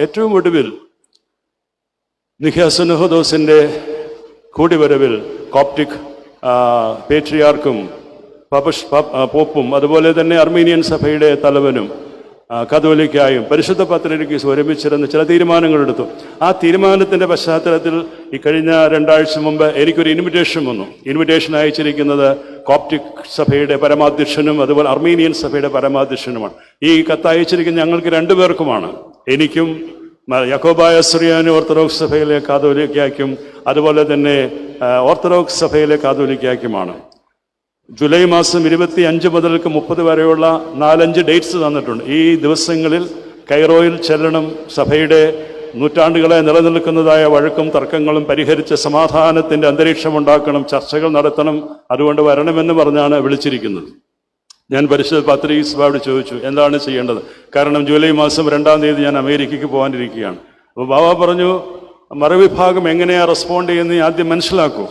ഏറ്റവും ഒടുവിൽ നിഹ്യാസുനഹദോസിന്റെ കൂടിവരവിൽ കോപ്റ്റിക് പേട്രിയാർക്കും പപഷ് പോപ്പും അതുപോലെ തന്നെ അർമീനിയൻ സഭയുടെ തലവനും കതോലിക്കായും പരിശുദ്ധ പത്രികയ്ക്ക് ഒരുമിച്ചിരുന്ന് ചില തീരുമാനങ്ങൾ എടുത്തു. ആ തീരുമാനത്തിന്റെ പശ്ചാത്തലത്തിൽ ഈ കഴിഞ്ഞ രണ്ടാഴ്ച മുമ്പ് എനിക്കൊരു ഇൻവിറ്റേഷൻ വന്നു. ഇൻവിറ്റേഷൻ അയച്ചിരിക്കുന്നത് കോപ്റ്റിക് സഭയുടെ പരമാധ്യക്ഷനും അതുപോലെ അർമീനിയൻ സഭയുടെ പരമാധ്യക്ഷനുമാണ്. ഈ കത്ത് അയച്ചിരിക്കുന്ന ഞങ്ങൾക്ക് രണ്ടുപേർക്കുമാണ്. എനിക്കും യക്കോബായ സുറിയാനി ഓർത്തഡോക്സ് സഭയിലെ കാതോലിക്കായ്ക്കും അതുപോലെ തന്നെ ഓർത്തഡോക്സ് സഭയിലെ കാതോലിക്കായ്ക്കുമാണ് ജൂലൈ മാസം ഇരുപത്തി അഞ്ച് മുതൽക്ക് മുപ്പത് വരെയുള്ള നാലഞ്ച് ഡേറ്റ്സ് തന്നിട്ടുണ്ട്. ഈ ദിവസങ്ങളിൽ കൈറോയിൽ ചെല്ലണം സഭയുടെ നൂറ്റാണ്ടുകളെ നിലനിൽക്കുന്നതായ വഴക്കും തർക്കങ്ങളും പരിഹരിച്ച് സമാധാനത്തിന്റെ അന്തരീക്ഷം ഉണ്ടാക്കണം ചർച്ചകൾ നടത്തണം അതുകൊണ്ട് വരണമെന്ന് പറഞ്ഞാണ് വിളിച്ചിരിക്കുന്നത്. ഞാൻ പരിശുദ്ധ പത്രീസ്ബാബോട് ചോദിച്ചു എന്താണ് ചെയ്യേണ്ടത്? കാരണം ജൂലൈ മാസം രണ്ടാം തീയതി ഞാൻ അമേരിക്കയ്ക്ക് പോകാനിരിക്കുകയാണ്. അപ്പോൾ ബാബ പറഞ്ഞു മറുവിഭാഗം എങ്ങനെയാ റെസ്പോണ്ട് ചെയ്യുന്നത് ആദ്യം മനസ്സിലാക്കൂ.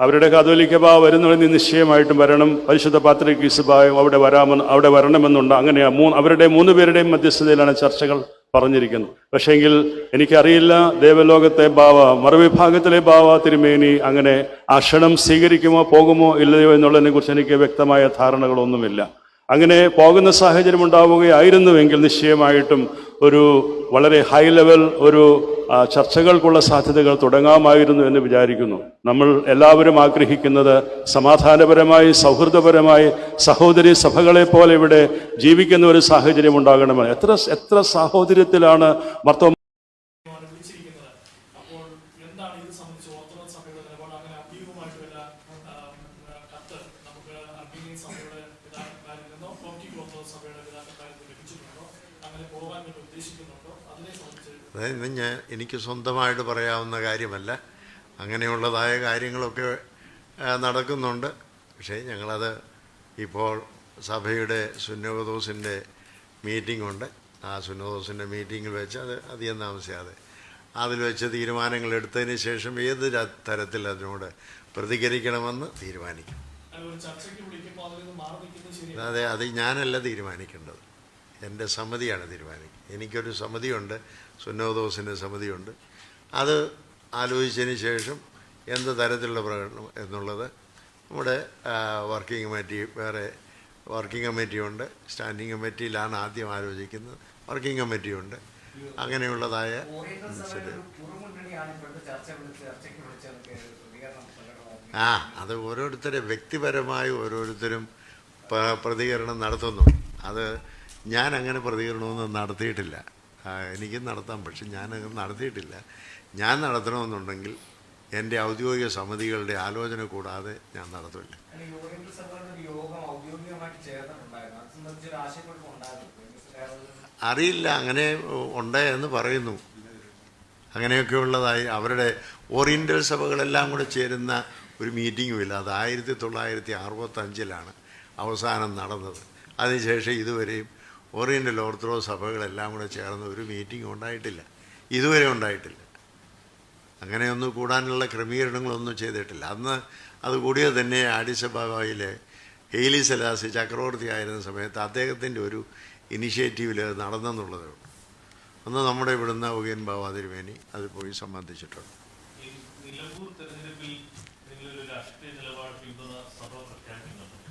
അവരുടെ കാതോലിക്ക ബാബ വരുന്നതിന് നിശ്ചയമായിട്ടും വരണം. പരിശുദ്ധ പാത്രികീസ് ബായും അവിടെ വരാമെന്ന് അവിടെ വരണമെന്നുണ്ട്. അങ്ങനെയാണ് മൂന്ന് അവരുടെ മൂന്ന് പേരുടെയും മധ്യസ്ഥതയിലാണ് ചർച്ചകൾ. പറഞ്ഞിരിക്കുന്നത് പക്ഷേങ്കിൽ എനിക്കറിയില്ല ദേവലോകത്തെ ബാവ മറുവിഭാഗത്തിലെ ബാവ തിരുമേനി അങ്ങനെ ആ ക്ഷണം സ്വീകരിക്കുമോ പോകുമോ ഇല്ലയോ എന്നുള്ളതിനെ കുറിച്ച് എനിക്ക് വ്യക്തമായ ധാരണകളൊന്നുമില്ല. അങ്ങനെ പോകുന്ന സാഹചര്യം ഉണ്ടാവുകയായിരുന്നുവെങ്കിൽ നിശ്ചയമായിട്ടും ഒരു വളരെ ഹൈ ലെവൽ ഒരു ചർച്ചകൾക്കുള്ള സാധ്യതകൾ തുടങ്ങാമായിരുന്നു എന്ന് വിചാരിക്കുന്നു. നമ്മൾ എല്ലാവരും ആഗ്രഹിക്കുന്നത് സമാധാനപരമായി സൗഹൃദപരമായി സഹോദരി സഭകളെ പോലെ ഇവിടെ ജീവിക്കുന്ന ഒരു സാഹചര്യം ഉണ്ടാകണമെന്ന്. എത്ര എത്ര സാഹോദര്യത്തിലാണ് മർത്തോ സഭയുടെ അതായത് ഞാൻ എനിക്ക് സ്വന്തമായിട്ട് പറയാവുന്ന കാര്യമല്ല. അങ്ങനെയുള്ളതായ കാര്യങ്ങളൊക്കെ നടക്കുന്നുണ്ട്. പക്ഷേ ഞങ്ങളത് ഇപ്പോൾ സഭയുടെ സുന്നോദോസിന്റെ മീറ്റിംഗ് ഉണ്ട്. ആ സുന്നോദോസിന്റെ മീറ്റിങ്ങിൽ വെച്ച് അത് അധികം താമസിയാതെ അതിൽ വെച്ച് തീരുമാനങ്ങൾ എടുത്തതിന് ശേഷം ഏത് തരത്തിൽ അതിനോട് പ്രതികരിക്കണമെന്ന് തീരുമാനിക്കും. അതെ അത് ഞാനല്ല തീരുമാനിക്കേണ്ടത്. എന്റെ സമിതിയാണ് തീരുമാനിക്കുക. എനിക്കൊരു സമിതിയുണ്ട് സുന്നോദോസിന്റെ സമിതിയുണ്ട്. അത് ആലോചിച്ചതിന് ശേഷം എന്ത് തരത്തിലുള്ള പ്രകടനം എന്നുള്ളത് നമ്മുടെ വർക്കിംഗ് കമ്മിറ്റി വേറെ വർക്കിംഗ് കമ്മിറ്റിയുണ്ട് സ്റ്റാൻഡിംഗ് കമ്മിറ്റിയിലാണ് ആദ്യം ആലോചിക്കുന്നത്. വർക്കിംഗ് കമ്മിറ്റിയുണ്ട് അങ്ങനെയുള്ളതായ ആ അത് ഓരോരുത്തരെ വ്യക്തിപരമായി ഓരോരുത്തരും പ്രതികരണം നടത്തുന്നു. അത് ഞാൻ അങ്ങനെ പ്രതികരണമൊന്നും നടത്തിയിട്ടില്ല. എനിക്കും നടത്താം പക്ഷെ ഞാൻ അങ്ങനെ നടത്തിയിട്ടില്ല. ഞാൻ നടത്തണമെന്നുണ്ടെങ്കിൽ എന്റെ ഔദ്യോഗിക സമിതികളുടെ ആലോചന കൂടാതെ ഞാൻ നടത്തില്ല അറിയില്ല അങ്ങനെ ഉണ്ട് എന്ന് പറയുന്നു. അങ്ങനെയൊക്കെ ഉള്ളതായി അവരുടെ ഓറിയന്റൽ സഭകളെല്ലാം കൂടെ ചേരുന്ന ഒരു മീറ്റിങ്ങും ഇല്ല. അത് ആയിരത്തി തൊള്ളായിരത്തി അറുപത്തഞ്ചിലാണ് അവസാനം നടന്നത്. അതിനുശേഷം ഇതുവരെയും ഓറിയന്റൽ ഓർത്തഡോക്സ് സഭകളെല്ലാം കൂടെ ചേർന്ന് ഒരു മീറ്റിംഗ് ഉണ്ടായിട്ടില്ല. ഇതുവരെ ഉണ്ടായിട്ടില്ല. അങ്ങനെയൊന്നും കൂടാനുള്ള ക്രമീകരണങ്ങളൊന്നും ചെയ്തിട്ടില്ല. അന്ന് അത് കൂടിയത് തന്നെ ആഡിസബായിലെ ഹെയ്ലി ചക്രവർത്തി ആയിരുന്ന സമയത്ത് അദ്ദേഹത്തിന്റെ ഒരു ഇനിഷ്യേറ്റീവിൽ നടന്നെന്നുള്ളതേ ഉള്ളൂ. അന്ന് നമ്മുടെ ഇവിടുന്ന് ഉകയൻ ബാബ തിരുമേനി അത് പോയി സംബന്ധിച്ചിട്ടുണ്ട്. നിലമ്പൂർ തെരഞ്ഞെടുപ്പിൽ നിങ്ങളൊരു രാഷ്ട്രീയ നിലപാട് പിന്തുണ സഭ പ്രഖ്യാപിക്കുന്നുണ്ട്?